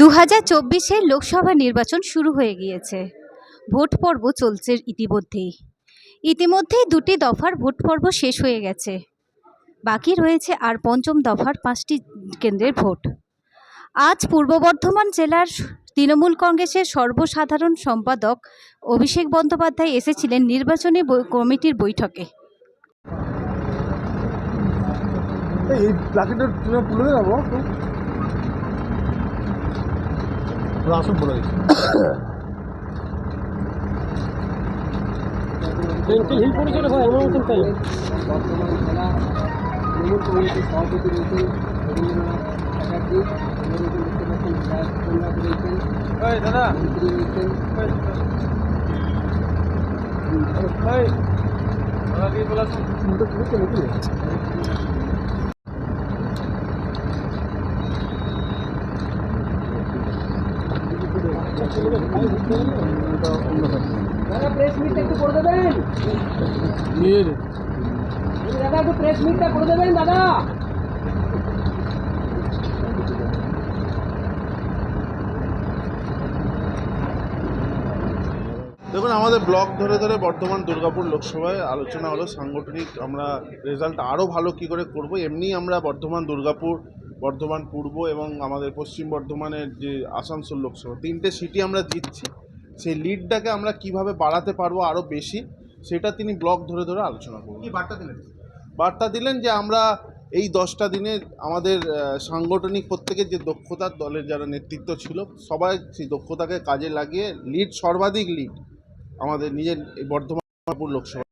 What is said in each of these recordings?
দু হাজার চব্বিশের লোকসভা নির্বাচন শুরু হয়ে গিয়েছে। ভোট পর্ব চলছে ইতিমধ্যেই। ইতিমধ্যেই দুটি দফার ভোট পর্ব শেষ হয়ে গেছে। বাকি রয়েছে আর পঞ্চম দফার পাঁচটি কেন্দ্রের ভোট। আজ পূর্ব বর্ধমান জেলার তৃণমূল কংগ্রেসের সর্বসাধারণ সম্পাদক অভিষেক বন্দ্যোপাধ্যায় এসেছিলেন নির্বাচনী কমিটির বৈঠকে। এই আসুন বলে দিচ্ছি। হিল পড়ে চলে ভাই আমার মতন তাই দাদা। একটু করে দেবেন দাদা করে দেবেন দাদা দেখুন, আমাদের ব্লক ধরে ধরে বর্ধমান দুর্গাপুর লোকসভায় আলোচনা হলো, সাংগঠনিক আমরা রেজাল্ট আরও ভালো কী করে করব, এমনি আমরা বর্ধমান দুর্গাপুর বর্ধমান পূর্ব এবং আমাদের পশ্চিম বর্ধমানের যে আসানসোল লোকসভা তিনটে সিটি আমরা জিতছি। সেই লিডটাকে আমরা কীভাবে বাড়াতে পারব আরও বেশি সেটা তিনি ব্লক ধরে ধরে আলোচনা করবেন। কি বার্তা দিলেন? বার্তা দিলেন যে আমরা এই দশটা দিনে আমাদের সাংগঠনিক প্রত্যেকের যে দক্ষতা দলের যারা নেতৃত্ব ছিল সবাই সেই দক্ষতাকে কাজে লাগিয়ে লিড সর্বাধিক লিড আমাদের নিজের এই বর্ধমান লোকসভা।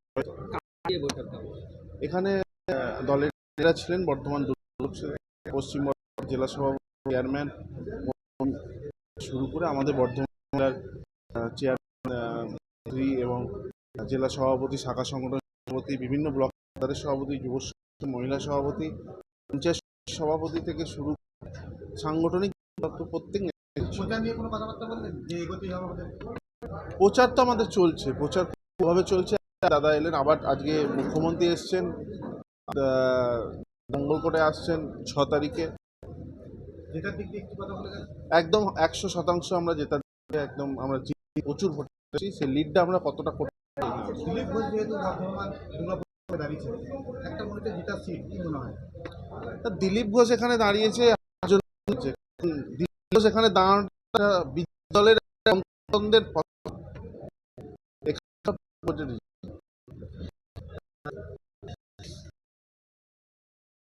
এখানে দলের ছিলেন বর্ধমান লোকসভা। পশ্চিম বর্ধমান জেলা সভাপতি চেয়ারম্যান শুরু করে আমাদের বর্ধমান জেলার চেয়ারম্যান এবং জেলা সভাপতি শাখা সংগঠন সভাপতি বিভিন্ন ব্লক তাদের সভাপতি যুব মহিলা সভাপতি পঞ্চায়েত সভাপতি থেকে শুরু সাংগঠনিক প্রত্যেক প্রচার নিয়ে কোনো কথাবার্তা বললেন? যে এগোতেই হবে আমাদের। প্রচার তো আমাদের চলছে প্রচার ভাবে চলছে। দাদা এলেন আবার আজকে মুখ্যমন্ত্রী এসছেন। মঙ্গলকোটে আসছেন ছ তারিখে। দিক একদম একশো শতাংশ আমরা যেটা একদম আমরা প্রচুর ভোট পেয়েছি সেই লিডটা আমরা কতটা করতে দিলীপ ঘোষ এখানে দাঁড়িয়েছে দিলীপ ঘোষ এখানে দাঁড়ানোটা দলের এখানে